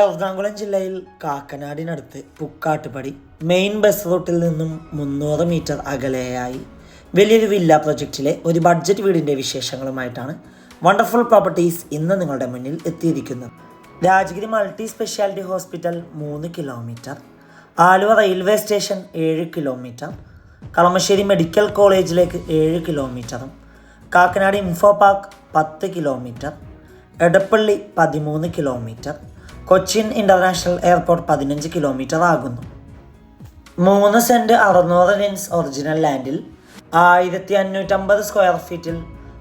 എറണാകുളം ജില്ലയിൽ കാക്കനാടിനടുത്ത് Pukkattupadi main bus റൂട്ടിൽ നിന്നും മുന്നൂറ് മീറ്റർ അകലെയായി. വലിയൊരു വില്ല പ്രൊജക്റ്റിലെ ഒരു ബഡ്ജറ്റ് വീടിന്റെ വിശേഷങ്ങളുമായിട്ടാണ് വണ്ടർഫുൾ പ്രോപ്പർട്ടീസ് ഇന്ന് നിങ്ങളുടെ മുന്നിൽ എത്തിയിരിക്കുന്നത്. രാജഗിരി മൾട്ടി സ്പെഷ്യാലിറ്റി ഹോസ്പിറ്റൽ മൂന്ന് കിലോമീറ്റർ ആലുവ റെയിൽവേ സ്റ്റേഷൻ ഏഴ് കിലോമീറ്റർ കളമശ്ശേരി മെഡിക്കൽ കോളേജിലേക്ക് ഏഴ് കിലോമീറ്ററും കാക്കനാട് ഇൻഫോ പാർക്ക് പത്ത് കിലോമീറ്റർ എടപ്പള്ളി പതിമൂന്ന് കിലോമീറ്റർ കൊച്ചിൻ ഇന്റർനാഷണൽ എയർപോർട്ട് പതിനഞ്ച് കിലോമീറ്റർ ആകുന്നു. മൂന്ന് സെന്റ് അറുന്നൂറ് ലിൻസ് ഒറിജിനൽ ലാൻഡിൽ ആയിരത്തി അഞ്ഞൂറ്റമ്പത് സ്ക്വയർ ഫീറ്റിൽ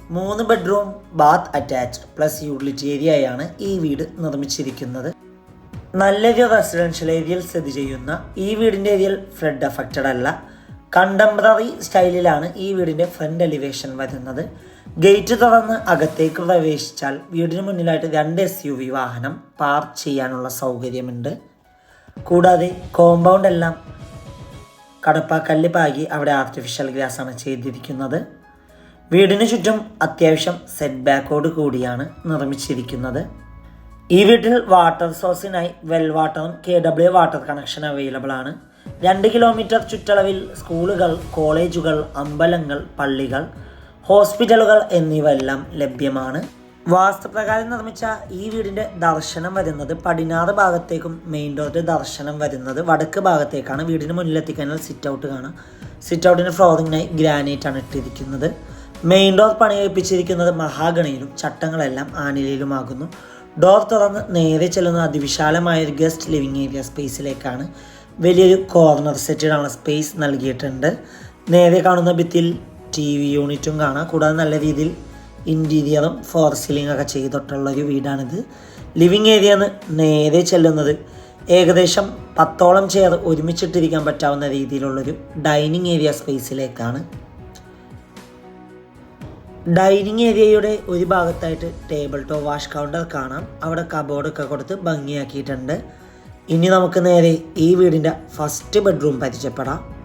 മൂന്ന് bedroom bath attached plus utility ഏരിയയാണ് ഈ വീട് നിർമ്മിച്ചിരിക്കുന്നത്. നല്ലൊരു റെസിഡൻഷ്യൽ ഏരിയയിൽ സ്ഥിതി ചെയ്യുന്ന ഈ വീടിന്റെ ഏരിയയിൽ ഫ്ലഡ് അഫക്റ്റഡ് അല്ല. കണ്ടംപററി സ്റ്റൈലിലാണ് ഈ വീടിന്റെ ഫ്രണ്ട് എലിവേഷൻ വരുന്നത്. ഗേറ്റ് തുറന്ന് അകത്തേക്ക് പ്രവേശിച്ചാൽ വീടിന് മുന്നിലായിട്ട് രണ്ട് എസ് യു വി വാഹനം പാർക്ക് ചെയ്യാനുള്ള സൗകര്യമുണ്ട്. കൂടാതെ കോമ്പൗണ്ട് എല്ലാം കടപ്പാക്കല്ല് പാകി അവിടെ ആർട്ടിഫിഷ്യൽ ഗ്രാസ് ആണ് ചെയ്തിരിക്കുന്നത്. വീടിന് ചുറ്റും അത്യാവശ്യം സെറ്റ് ബാക്കോട് കൂടിയാണ് നിർമ്മിച്ചിരിക്കുന്നത്. ഈ വീട്ടിൽ വാട്ടർ സോഴ്സിനായി വെൽ വാട്ടറും K W water connection available ആണ്. രണ്ട് കിലോമീറ്റർ ചുറ്റളവിൽ സ്കൂളുകൾ കോളേജുകൾ അമ്പലങ്ങൾ പള്ളികൾ ഹോസ്പിറ്റലുകൾ എന്നിവ എല്ലാം ലഭ്യമാണ്. വാസ്തുപ്രകാരം നിർമ്മിച്ച ഈ വീടിന്റെ ദർശനം വരുന്നത് പടിഞ്ഞാറ് ഭാഗത്തേക്കും മെയിൻ ഡോറിന്റെ ദർശനം വരുന്നത് വടക്ക് ഭാഗത്തേക്കാണ്. വീടിന് മുന്നിലെത്തിക്കഴിഞ്ഞാൽ സിറ്റ് ഔട്ട് കാണാം. സിറ്റ് ഔട്ടിന്റെ ഫ്ലോറിങ്ങിനായി ഗ്രാനൈറ്റ് ആണ് ഇട്ടിരിക്കുന്നത്. മെയിൻ ഡോർ പണികഴിപ്പിച്ചിരിക്കുന്നത് മഹാഗണിയിലും ചട്ടങ്ങളെല്ലാം ആനിലയിലുമാകുന്നു. ഡോർ തുറന്ന് നേരെ ചെല്ലുന്ന അതിവിശാലമായ ഒരു ഗസ്റ്റ് ലിവിങ് ഏരിയ സ്പേസിലേക്കാണ് വലിയൊരു കോർണർ സെറ്റിനുള്ള സ്പേസ് നൽകിയിട്ടുണ്ട്. നേരെ കാണുന്ന ഭിത്തിയിൽ ടി വി യൂണിറ്റും കാണാം. കൂടാതെ നല്ല രീതിയിൽ ഇന്റീരിയറും ഫോർ സീലിംഗ് ഒക്കെ ചെയ്തിട്ടുള്ള ഒരു വീടാണിത്. ലിവിങ് ഏരിയ എന്ന് നേരെ ചെല്ലുന്നത് ഏകദേശം പത്തോളം ചെയർ ഒരുമിച്ചിട്ടിരിക്കാൻ പറ്റാവുന്ന രീതിയിലുള്ളൊരു ഡൈനിങ് ഏരിയ സ്പേസിലേക്കാണ്. ഡൈനിങ് ഏരിയയുടെ ഒരു ഭാഗത്തായിട്ട് ടേബിൾ ടോ വാഷ് കൗണ്ടർ കാണാം. അവിടെ കബോർഡൊക്കെ കൊടുത്ത് ഭംഗിയാക്കിയിട്ടുണ്ട്. ഇനി നമുക്ക് നേരെ ഈ വീടിന്റെ ഫസ്റ്റ് ബെഡ്റൂം പരിചയപ്പെടാം.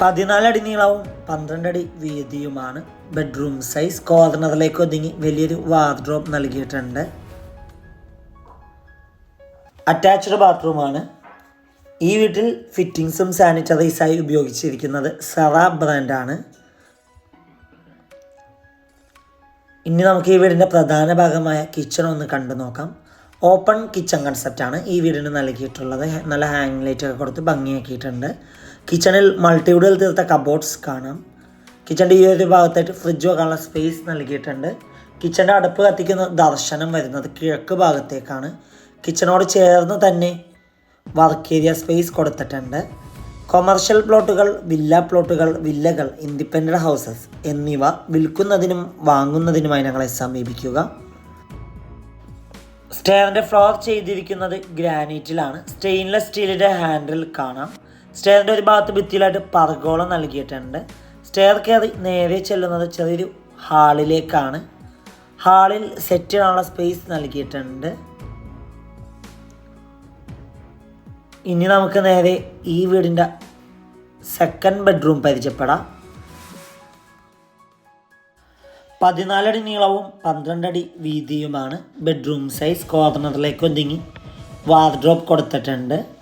പതിനാലടി നീളവും പന്ത്രണ്ടടി വീതിയുമാണ് ബെഡ്റൂം സൈസ് കോർണറിലേക്ക് ഒതുങ്ങി വലിയൊരു വാർഡ്രോബ് നൽകിയിട്ടുണ്ട്. അറ്റാച്ച്ഡ് ബാത്റൂമാണ് ഈ വീട്ടിൽ ഫിറ്റിങ്സും സാനിറ്റൈസായി ഉപയോഗിച്ചിരിക്കുന്നത് സറ ബ്രാൻഡാണ് ഇനി നമുക്ക് ഈ വീടിന്റെ പ്രധാന ഭാഗമായ കിച്ചൺ ഒന്ന് കണ്ടു നോക്കാം. ഓപ്പൺ കിച്ചൺ കൺസെപ്റ്റാണ് ഈ വീടിന് നൽകിയിട്ടുള്ളത്. നല്ല ഹാങ് ലൈറ്റ് ഒക്കെ കൊടുത്ത് ഭംഗിയാക്കിയിട്ടുണ്ട്. കിച്ചണിൽ മൾട്ടിവുഡിൽ തീർത്ത കബോർഡ്സ് കാണാം. കിച്ചണിന്റെ ഈ ഒരു ഭാഗത്തായിട്ട് ഫ്രിഡ്ജ് വെക്കാനുള്ള സ്പേസ് നൽകിയിട്ടുണ്ട്. കിച്ചണിന്റെ അടുപ്പ് കത്തിക്കുന്ന ദർശനം വരുന്നത് കിഴക്ക് ഭാഗത്തേക്കാണ്. കിച്ചണോട് ചേർന്ന് തന്നെ വർക്ക് ഏരിയ സ്പേസ് കൊടുത്തിട്ടുണ്ട്. കൊമേർഷ്യൽ പ്ലോട്ടുകൾ വില്ല പ്ലോട്ടുകൾ വില്ലകൾ ഇൻഡിപെൻഡന്റ് ഹൗസസ് എന്നിവ വിൽക്കുന്നതിനും വാങ്ങുന്നതിനുമായി ഞങ്ങളെ സമീപിക്കുക. സ്റ്റെയറിന്റെ ഫ്ലോർ ചെയ്തിരിക്കുന്നത് ഗ്രാനൈറ്റിലാണ് സ്റ്റെയിൻലെസ് സ്റ്റീലിന്റെ ഹാൻഡിൽ കാണാം. സ്റ്റെയറിന്റെ ഒരു ഭാഗത്ത് ഭിത്തിയിലായിട്ട് പർഗോളം നൽകിയിട്ടുണ്ട്. സ്റ്റെയർ കയറി നേരെ ചെല്ലുന്നത് ചെറിയൊരു ഹാളിലേക്കാണ്. ഹാളിൽ സെറ്റ് ചെയ്യാനുള്ള സ്പേസ് നൽകിയിട്ടുണ്ട്. ഇനി നമുക്ക് നേരെ ഈ വീടിന്റെ സെക്കൻഡ് ബെഡ്റൂം പരിചയപ്പെടാം. പതിനാലടി നീളവും പന്ത്രണ്ടടി വീതിയുമാണ്. ബെഡ്റൂം സൈസ് കോർണറിലേക്ക് ഒതുങ്ങി വാർഡ്രോബ് കൊടുത്തിട്ടുണ്ട്.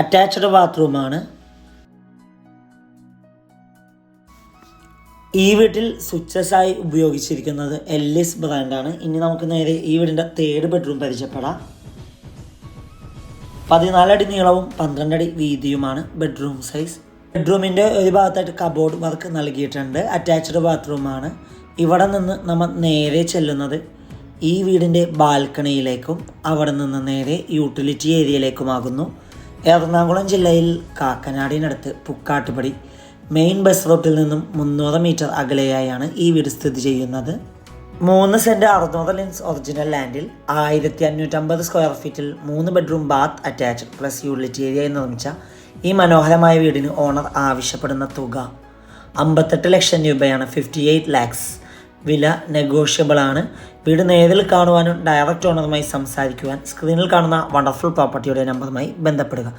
അറ്റാച്ച്ഡ് ബാത്റൂമാണ്. ഈ വീട്ടിൽ സ്വിച്ചസ് ആയി ഉപയോഗിച്ചിരിക്കുന്നത് എല്ലിസ് ബ്രാൻഡാണ് ഇനി നമുക്ക് നേരെ ഈ വീടിന്റെ തേർഡ് ബെഡ്റൂം പരിചയപ്പെടാം. പതിനാലടി നീളവും പന്ത്രണ്ടടി വീതിയുമാണ് ബെഡ്റൂം സൈസ് ബെഡ്റൂമിന്റെ ഒരു ഭാഗത്തായിട്ട് കബോർഡ് വർക്ക് നൽകിയിട്ടുണ്ട്. അറ്റാച്ച്ഡ് ബാത്റൂമാണ് ഇവിടെ നിന്ന് നമ്മൾ നേരെ ചെല്ലുന്നത് ഈ വീടിന്റെ ബാൽക്കണിയിലേക്കും അവിടെ നിന്ന് നേരെ യൂട്ടിലിറ്റി ഏരിയയിലേക്കുമാകുന്നു എറണാകുളം ജില്ലയിൽ കാക്കനാടിനടുത്ത് പുക്കാട്ടുപടി മെയിൻ ബസ് റൂട്ടിൽ നിന്നും മുന്നൂറ് മീറ്റർ അകലെയായാണ് ഈ വീട് സ്ഥിതി ചെയ്യുന്നത്. മൂന്ന് സെന്റ് അറുന്നൂറ് ലിൻസ് ഒറിജിനൽ ലാൻഡിൽ ആയിരത്തി അഞ്ഞൂറ്റമ്പത് സ്ക്വയർ ഫീറ്റിൽ മൂന്ന് bedroom bath attached plus utility ഏരിയയിൽ നിർമ്മിച്ച ഈ മനോഹരമായ വീടിന് ഓണർ ആവശ്യപ്പെടുന്ന തുക അമ്പത്തെട്ട് ലക്ഷം രൂപയാണ് ഫിഫ്റ്റി എയ്റ്റ് ലാക്സ് വില നെഗോഷ്യബിൾ ആണ്. വീട് നേരിൽ കാണുവാനും ഡയറക്റ്റ് ഓണറുമായി സംസാരിക്കുവാൻ സ്ക്രീനിൽ കാണുന്ന വണ്ടർഫുൾ പ്രോപ്പർട്ടിയുടെ നമ്പറുമായി ബന്ധപ്പെടുക.